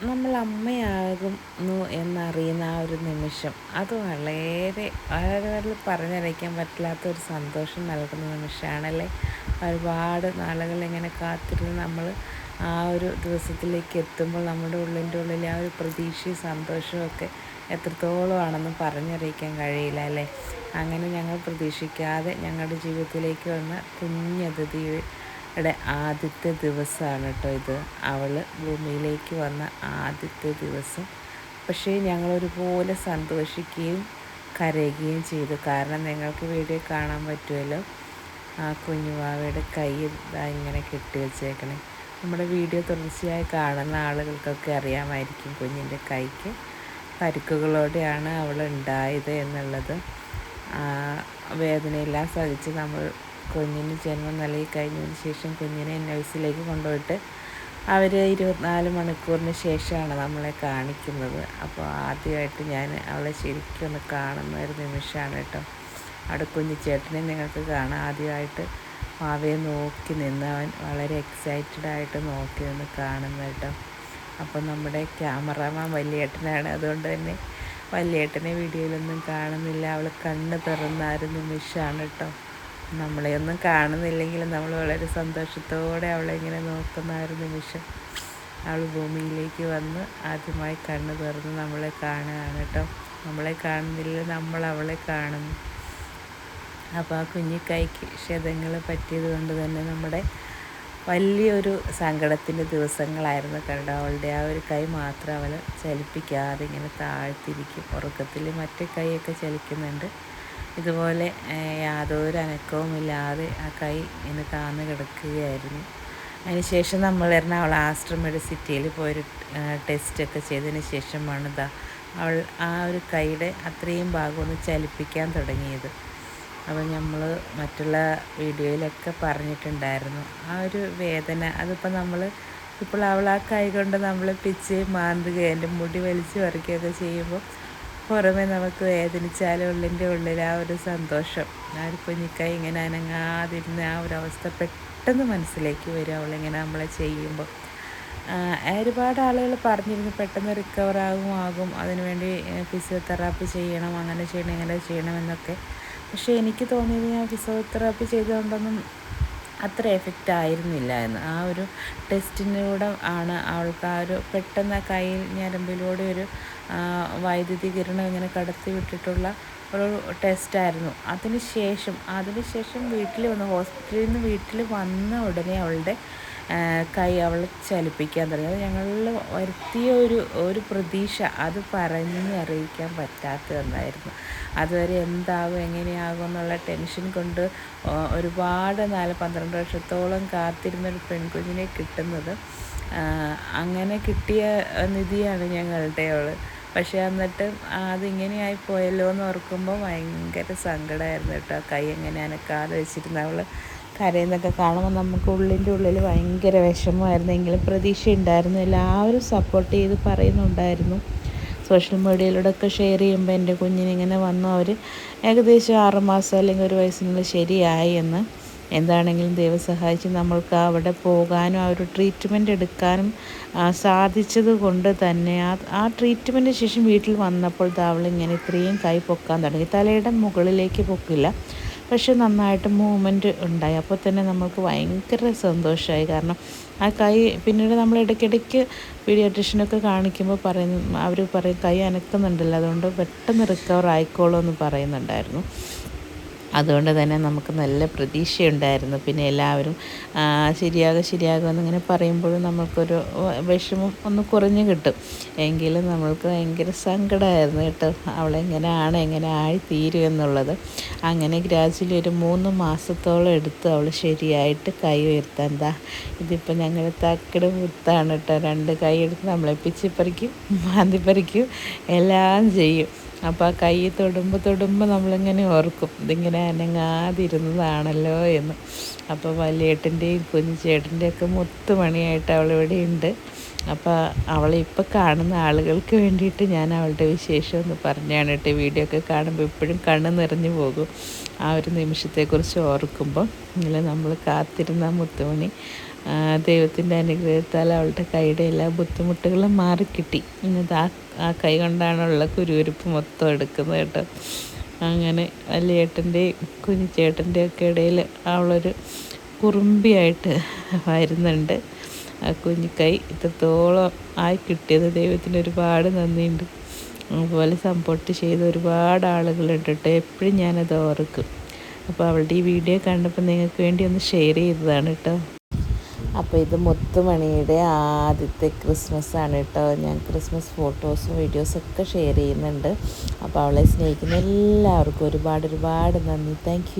നമ്മൾ അമ്മയാകുന്നു എന്നറിയുന്ന ആ ഒരു നിമിഷം. അത് വളരെ വളരെ വളരെ പറഞ്ഞറിയിക്കാൻ പറ്റില്ലാത്ത ഒരു സന്തോഷം നൽകുന്ന നിമിഷമാണല്ലേ ഒരുപാട് നാളുകൾ ഇങ്ങനെ കാത്തിരുന്ന് നമ്മൾ ആ ഒരു ദിവസത്തിലേക്ക് എത്തുമ്പോൾ നമ്മുടെ ഉള്ളിന്റെ ഉള്ളിൽ ആ ഒരു പ്രതീക്ഷയും സന്തോഷവും ഒക്കെ എത്രത്തോളമാണെന്ന് പറഞ്ഞറിയിക്കാൻ കഴിയില്ല അല്ലേ? അങ്ങനെ ഞങ്ങൾ പ്രതീക്ഷിക്കാതെ ഞങ്ങളുടെ ജീവിതത്തിലേക്ക് വന്ന കുഞ്ഞതിഥി യുടെ ആദ്യത്തെ ദിവസമാണ് കേട്ടോ ഇത്. അവൾ ഭൂമിയിലേക്ക് വന്ന ആദ്യത്തെ ദിവസം. പക്ഷേ ഞങ്ങൾ ഒരുപോലെ സന്തോഷിക്കുകയും കരയുകയും ചെയ്തു. കാരണം നിങ്ങൾക്ക് വീഡിയോ കാണാൻ പറ്റുമല്ലോ. ആ കുഞ്ഞുവാവയുടെ കൈ ഇതാ ഇങ്ങനെ കെട്ടി വെച്ചേക്കണേ. നമ്മുടെ വീഡിയോ തുടർച്ചയായി കാണുന്ന ആളുകൾക്കൊക്കെ അറിയാമായിരിക്കും കുഞ്ഞിന്റെ കൈക്ക് പരിക്കുകളോടെയാണ് അവൾ ഉണ്ടായത് എന്നുള്ളത്. വേദനയെല്ലാം സഹിച്ച് നമ്മൾ കുഞ്ഞിന് ജന്മം നൽകി കഴിഞ്ഞതിന് ശേഷം കുഞ്ഞിനെ നഴ്സിലേക്ക് കൊണ്ടുപോയിട്ട് അവർ ഇരുപത്തിനാല് മണിക്കൂറിന് ശേഷമാണ് നമ്മളെ കാണിക്കുന്നത്. അപ്പോൾ ആദ്യമായിട്ട് ഞാൻ അവളെ ശരിക്കും ഒന്ന് കാണുന്ന ഒരു നിമിഷമാണ് കേട്ടോ. അവിടെ കുഞ്ഞിച്ചേട്ടനെ നിങ്ങൾക്ക് കാണാം. ആദ്യമായിട്ട് മാവയെ നോക്കി നിന്ന് അവൻ വളരെ എക്സൈറ്റഡ് ആയിട്ട് നോക്കി നിന്ന് കാണുന്ന കേട്ടോ. അപ്പോൾ നമ്മുടെ ക്യാമറമാൻ വലിയേട്ടനാണ്. അതുകൊണ്ട് തന്നെ വലിയേട്ടനെ വീഡിയോയിലൊന്നും കാണുന്നില്ല. അവൾ കണ്ണ് തുറന്ന ഒരു നിമിഷമാണ് കേട്ടോ. നമ്മളെ ഒന്നും കാണുന്നില്ലെങ്കിലും നമ്മൾ വളരെ സന്തോഷത്തോടെ അവളെ ഇങ്ങനെ നോക്കുന്ന ഒരു നിമിഷം അവൾ ഭൂമിയിലേക്ക് വന്ന് ആദ്യമായി കണ്ണ് തുറന്ന് നമ്മളെ കാണുകയാണ് കേട്ടോ. നമ്മളെ കാണുന്നില്ല നമ്മൾ അവളെ കാണുന്നു. അപ്പോൾ ആ കുഞ്ഞിക്കൈക്ക് ക്ഷതങ്ങൾ പറ്റിയത് കൊണ്ട് തന്നെ നമ്മുടെ വലിയൊരു സങ്കടത്തിന്റെ ദിവസങ്ങളായിരുന്നു കണ്ടോ. അവളുടെ ആ ഒരു കൈ മാത്രം അവൾ ചലിപ്പിക്കാതെ ഇങ്ങനെ താഴ്ത്തിരിക്കും. ഉറക്കത്തിൽ മറ്റേ കൈയൊക്കെ ചലിക്കുന്നുണ്ട്. ഇതുപോലെ യാതൊരു അനക്കവുമില്ലാതെ ആ കൈ ഇങ്ങനെ താന്ന് കിടക്കുകയായിരുന്നു. അതിനുശേഷം നമ്മൾ എറണാകുളം ആസ്ട്ര മെഡിസിറ്റിയിൽ പോയൊരു ടെസ്റ്റൊക്കെ ചെയ്തതിന് ശേഷമാണ് ഇതാ അവൾ ആ ഒരു കൈയുടെ അത്രയും ഭാഗം ഒന്ന് ചലിപ്പിക്കാൻ തുടങ്ങിയത്. അപ്പോൾ നമ്മൾ മറ്റുള്ള വീഡിയോയിലൊക്കെ പറഞ്ഞിട്ടുണ്ടായിരുന്നു. ആ ഒരു വേദന അതിപ്പോൾ നമ്മൾ ഇപ്പോൾ അവൾ ആ കൈ കൊണ്ട് നമ്മൾ പിച്ച് മാന്തുക എന്റെ മുടി വലിച്ചു പറിക്കുകയൊക്കെ ചെയ്യുമ്പോൾ പുറമെ നമുക്ക് വേദനിച്ചാലും ഉള്ളിന്റെ ഉള്ളിൽ ആ ഒരു സന്തോഷം. ആ ഒരു കുഞ്ഞിക്കായി ഇങ്ങനെ അനങ്ങാതിരുന്ന ആ ഒരു അവസ്ഥ പെട്ടെന്ന് മനസ്സിലേക്ക് വരും. അവളിങ്ങനെ നമ്മളെ ചെയ്യുമ്പോൾ. ഒരുപാട് ആളുകൾ പറഞ്ഞിരുന്നു പെട്ടെന്ന് റിക്കവർ ആകും ആകും. അതിനുവേണ്ടി ഫിസിയോതെറാപ്പി ചെയ്യണം അങ്ങനെ ചെയ്യണം ഇങ്ങനെ ചെയ്യണം എന്നൊക്കെ. പക്ഷേ എനിക്ക് തോന്നിയത് ഞാൻ ഫിസിയോതെറാപ്പി ചെയ്തുകൊണ്ടൊന്നും അത്ര എഫക്റ്റ് ആയിരുന്നില്ല എന്ന്. ആ ഒരു ടെസ്റ്റിലൂടെ ആണ് അവൾക്ക് ആ ഒരു പെട്ടെന്ന് കൈ ഞരമ്പിലൂടെ ഒരു വൈദ്യുതി കിരണം ഇങ്ങനെ കടത്തി വിട്ടിട്ടുള്ള ഒരു ടെസ്റ്റായിരുന്നു അതിന് ശേഷം അതിന് ശേഷം വീട്ടിൽ വന്ന് ഹോസ്പിറ്റലിൽ നിന്ന് വീട്ടിൽ വന്ന ഉടനെ അവളുടെ കൈ അവൾ ചലിപ്പിക്കാൻ തുടങ്ങി. അത് ഞങ്ങളിൽ വരുത്തിയ ഒരു ഒരു പ്രതീക്ഷ. അത് പറഞ്ഞറിയിക്കാൻ പറ്റാത്തതെന്നായിരുന്നു അതുവരെ എന്താകും എങ്ങനെയാകും എന്നുള്ള ടെൻഷൻ കൊണ്ട് ഒരുപാട് നാല് പന്ത്രണ്ട് വർഷത്തോളം കാത്തിരുന്നൊരു പെൺകുഞ്ഞിനെ കിട്ടുന്നത്. അങ്ങനെ കിട്ടിയ നിധിയാണ് ഞങ്ങളുടെ അവൾ പക്ഷേ എന്നിട്ട് അതിങ്ങനെയായി പോയല്ലോ എന്ന് ഓർക്കുമ്പോൾ ഭയങ്കര സങ്കടമായിരുന്നു കേട്ടോ. കൈ എങ്ങനെ അനക്കാതെ വെച്ചിരുന്ന അവൾ കരയുന്നൊക്കെ കാണുമ്പോൾ നമുക്ക് ഉള്ളിന്റെ ഉള്ളിൽ ഭയങ്കര വിഷമമായിരുന്നു. എങ്കിലും പ്രതീക്ഷ ഉണ്ടായിരുന്നു എല്ലാവരും സപ്പോർട്ട് ചെയ്ത് പറയുന്നുണ്ടായിരുന്നു. സോഷ്യൽ മീഡിയയിലൂടെ ഒക്കെ ഷെയർ ചെയ്യുമ്പോൾ എന്റെ കുഞ്ഞിനിങ്ങനെ വന്നു. അവർ ഏകദേശം ആറുമാസം അല്ലെങ്കിൽ ഒരു വയസ്സിനുള്ളിൽ ശരിയായി എന്ന്. എന്താണെങ്കിലും ദൈവം സഹായിച്ച് നമ്മൾക്ക് അവിടെ പോകാനും ആ ഒരു ട്രീറ്റ്മെന്റ് എടുക്കാനും സാധിച്ചത് കൊണ്ട് തന്നെ ആ ആ ട്രീറ്റ്മെന്റിന് ശേഷം വീട്ടിൽ വന്നപ്പോൾ താവളിങ്ങനെ ഇത്രയും കൈ പൊക്കാൻ തുടങ്ങി. തലയുടെ മുകളിലേക്ക് പൊക്കില്ല. പക്ഷെ നന്നായിട്ട് മൂവ്മെന്റ് ഉണ്ടായി. അപ്പോൾ തന്നെ നമുക്ക് ഭയങ്കര സന്തോഷമായി. കാരണം ആ കൈ പിന്നീട് നമ്മൾ ഇടയ്ക്കിടയ്ക്ക് പീഡിയാട്രിഷ്യനൊക്കെ കാണിക്കുമ്പോൾ പറയുന്നു അവർ പറയും കൈ അനക്കുന്നുണ്ടല്ലോ. അതുകൊണ്ട് പെട്ടെന്ന് റിക്കവർ ആയിക്കോളൂ എന്ന് പറയുന്നുണ്ടായിരുന്നു. അതുകൊണ്ട് തന്നെ നമുക്ക് നല്ല പ്രതീക്ഷയുണ്ടായിരുന്നു. പിന്നെ എല്ലാവരും ശരിയാകും ശരിയാകും എന്നിങ്ങനെ പറയുമ്പോഴും നമുക്കൊരു വിഷമം ഒന്ന് കുറഞ്ഞു കിട്ടും. എങ്കിലും നമ്മൾക്ക് ഭയങ്കര സങ്കടമായിരുന്നു കേട്ടോ. അവളെങ്ങനെയാണ് എങ്ങനെ ആയി തീരും എന്നുള്ളത്. അങ്ങനെ ഗ്രാജുവലി ഒരു മൂന്ന് മാസത്തോളം എടുത്ത് അവൾ ശരിയായിട്ട് കൈ ഉയർത്താൻ എന്താ ഇതിപ്പോൾ ഞങ്ങൾ തക്കട് മുത്താണ് കേട്ടോ. രണ്ട് കൈ എടുത്ത് നമ്മളെ പിച്ചിപ്പറിക്കും മാന്തിപ്പറിക്കും എല്ലാം ചെയ്യും. അപ്പോൾ ആ കൈ തൊടുമ്പോൾ തൊടുമ്പോൾ നമ്മളിങ്ങനെ ഓർക്കും ഇതിങ്ങനെ അനങ്ങാതിരുന്നതാണല്ലോ എന്ന്. അപ്പോൾ വലിയേട്ടന്റെയും കുഞ്ഞിച്ചേട്ടന്റെയൊക്കെ മുത്തുമണിയായിട്ട് അവളിവിടെ ഉണ്ട്. അപ്പോൾ അവളെ ഇപ്പോൾ കാണുന്ന ആളുകൾക്ക് വേണ്ടിയിട്ട് ഞാൻ അവളുടെ വിശേഷം ഒന്ന് പറഞ്ഞാണ് കേട്ടോ. വീഡിയോ ഒക്കെ കാണുമ്പോൾ ഇപ്പോഴും കണ്ണ് നിറഞ്ഞു പോകും. ആ ഒരു നിമിഷത്തെക്കുറിച്ച് ഓർക്കുമ്പോൾ ഇങ്ങനെ നമ്മൾ കാത്തിരുന്ന മുത്തുമണി ദൈവത്തിന്റെ അനുഗ്രഹത്താൽ അവളുടെ കൈയുടെ എല്ലാ ബുദ്ധിമുട്ടുകളും മാറിക്കിട്ടി. ഇന്നത് ആ ആ കൈ കൊണ്ടാണുള്ള കുരുവരുപ്പ് മൊത്തം എടുക്കുന്നത് കേട്ടോ. അങ്ങനെ വലിയേട്ടന്റെയും കുഞ്ഞിച്ചേട്ടന്റെ ഒക്കെ ഇടയിൽ അവളൊരു കുറുമ്പിയായിട്ട് വരുന്നുണ്ട്. ആ കുഞ്ഞിക്കൈ ഇത്രത്തോളം ആയി കിട്ടിയത് ദൈവത്തിന് ഒരുപാട് നന്ദിയുണ്ട്. അതുപോലെ സപ്പോർട്ട് ചെയ്ത ഒരുപാട് ആളുകളുണ്ട് കേട്ടോ. എപ്പോഴും ഞാനത് ഓർക്കും. അപ്പോൾ അവളുടെ ഈ വീഡിയോ കണ്ടപ്പോൾ നിങ്ങൾക്ക് വേണ്ടി ഒന്ന് ഷെയർ ചെയ്തതാണ് കേട്ടോ. അപ്പോൾ ഇത് മുത്തുമണിയുടെ ആദ്യത്തെ ക്രിസ്മസ് ആണ് കേട്ടോ. ഞാൻ ക്രിസ്മസ് ഫോട്ടോസും വീഡിയോസൊക്കെ ഷെയർ ചെയ്യുന്നുണ്ട്. അപ്പോൾ അവളെ സ്നേഹിക്കുന്ന എല്ലാവർക്കും ഒരുപാട് ഒരുപാട് നന്ദി. താങ്ക്